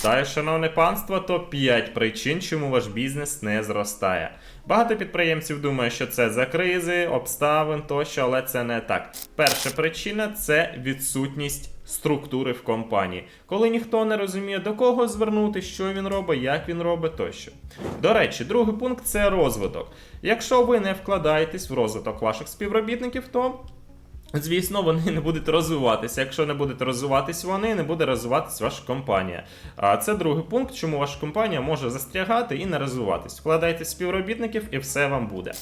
Вітаю, шановне панство. Топ 5 причин, чому ваш бізнес не зростає. Багато підприємців думає, що це за кризи, обставин тощо, але це не так. Перша причина це відсутність структури в компанії, коли ніхто не розуміє до кого звернути, що він робить, як він робить тощо. До речі, другий пункт це розвиток. Якщо ви не вкладаєтесь в розвиток ваших співробітників, то Звісно, вони не будуть розвиватися. Якщо не будете розвиватись вони, не буде розвиватись ваша компанія. А це другий пункт, чому ваша компанія може застрягати і не розвиватись. Вкладайте співробітників і все вам буде.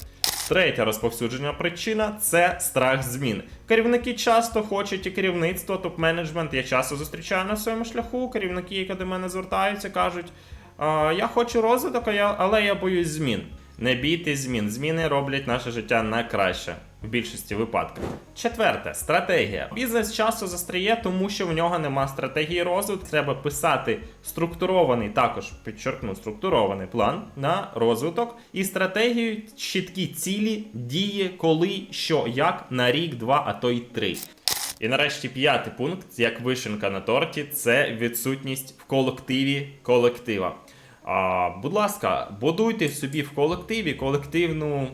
Третя розповсюджена причина це страх змін. Керівники часто хочуть і керівництво, топ-менеджмент. Я часто зустрічаю на своєму шляху. Керівники, які до мене звертаються, кажуть: «А, я хочу розвиток, але я боюсь змін. Не бійтесь змін. Зміни роблять наше життя на краще в більшості випадків. Четверте стратегія. Бізнес часто застряє, тому що в нього нема стратегії розвитку. Треба писати структурований, також підчеркну, структурований план на розвиток і стратегію, чіткі цілі, дії, коли, що, як на рік, два, а то й три. І нарешті п'ятий пункт, як вишенка на торті, це відсутність в колективі колектива. А, будь ласка, будуйте собі в колективі колективну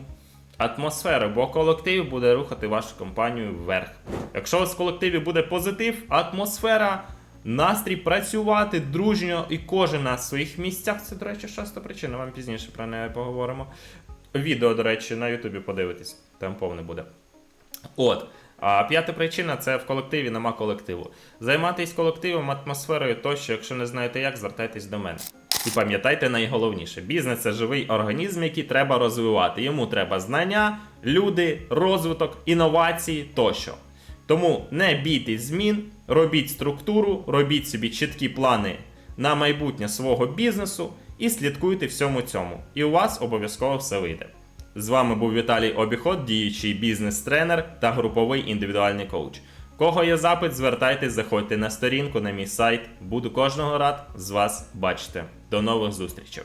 атмосферу, бо колектив буде рухати вашу компанію вверх. Якщо у вас в колективі буде позитив, атмосфера, настрій працювати дружньо і кожен на своїх місцях. Це, до речі, шоста причина. Вам пізніше про неї поговоримо. Відео, до речі, на Ютубі подивитись, там повне буде. От. А п'ята причина це в колективі нема колективу. Займатись колективом, атмосферою тощо, якщо не знаєте як, звертайтесь до мене. І пам'ятайте найголовніше: бізнес це живий організм, який треба розвивати. Йому треба знання, люди, розвиток, інновації тощо. Тому не бійтесь змін, робіть структуру, робіть собі чіткі плани на майбутнє свого бізнесу і слідкуйте всьому цьому. І у вас обов'язково все вийде. З вами був Віталій Обіход, діючий бізнес-тренер та груповий індивідуальний коуч. Кого є запит, звертайтесь, заходьте на сторінку на мій сайт. Буду кожного рад з вас бачити. До нових зустрічей!